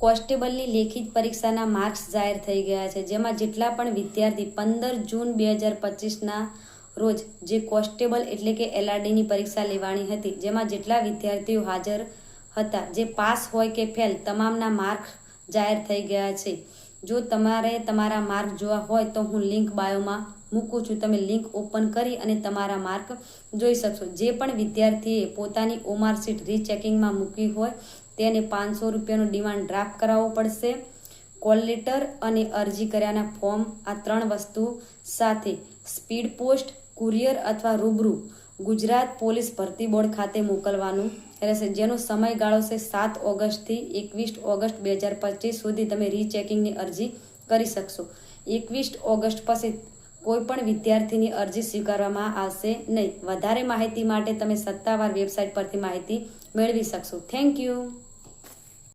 કોન્સ્ટેબલની લેખિત પરીક્ષાના માર્ક્સ જાહેર થઈ ગયા છે, જેમાં જેટલા પણ વિદ્યાર્થી પંદર જૂન બે હજાર પચીસના રોજ જે કોન્સ્ટેબલ એટલે કે એલઆરડીની પરીક્ષા લેવાની હતી, જેમાં જેટલા વિદ્યાર્થીઓ હાજર હતા, જે પાસ હોય કે ફેલ, તમામના માર્ક જાહેર થઈ ગયા છે. જો તમારે તમારા માર્ક જોવા હોય તો હું લિંક બાયોમાં મૂકું છું. તમે લિંક ઓપન કરી અને તમારા માર્ક જોઈ શકશો. જે પણ વિદ્યાર્થીએ પોતાની ઓમાર્કશીટ રીચેકિંગમાં મૂકી હોય તેને પાંચસો રૂપિયાનું ડિમાન્ડ ડ્રાફ્ટ કરાવવો પડશે. કોલ લેટર અને અરજી કર્યાના ફોર્મ, આ ત્રણ વસ્તુ સાથે સ્પીડ પોસ્ટ, કુરિયર અથવા રૂબરૂ ગુજરાત પોલીસ ભરતી બોર્ડ ખાતે મોકલવાનું રહેશે, જેનો સમયગાળો છે સાત ઓગસ્ટથી એકવીસ ઓગસ્ટ બે હજાર પચીસ સુધી તમે રીચેકિંગની અરજી કરી શકશો. એકવીસ ઓગસ્ટ પછી કોઈપણ વિદ્યાર્થીની અરજી સ્વીકારવામાં આવશે નહીં. વધારે માહિતી માટે તમે સત્તાવાર વેબસાઇટ પરથી માહિતી મેળવી શકશો. Thank you.